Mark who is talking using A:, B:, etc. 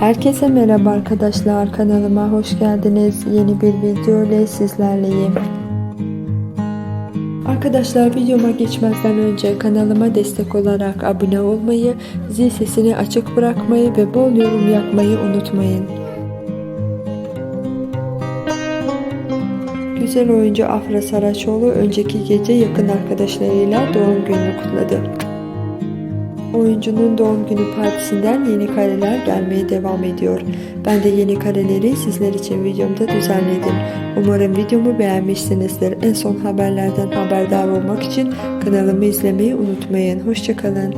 A: Herkese merhaba arkadaşlar kanalıma hoş geldiniz. Yeni bir video ile sizlerleyim. Arkadaşlar videoma geçmezden önce kanalıma destek olarak abone olmayı, zil sesini açık bırakmayı ve bol yorum yapmayı unutmayın. Güzel oyuncu Afra Saraçoğlu önceki gece yakın arkadaşlarıyla doğum gününü kutladı. Oyuncunun doğum günü partisinden yeni kareler gelmeye devam ediyor. Ben de yeni kareleri sizler için videomda düzenledim. Umarım videomu beğenmişsinizdir. En son haberlerden haberdar olmak için kanalımı izlemeyi unutmayın. Hoşçakalın.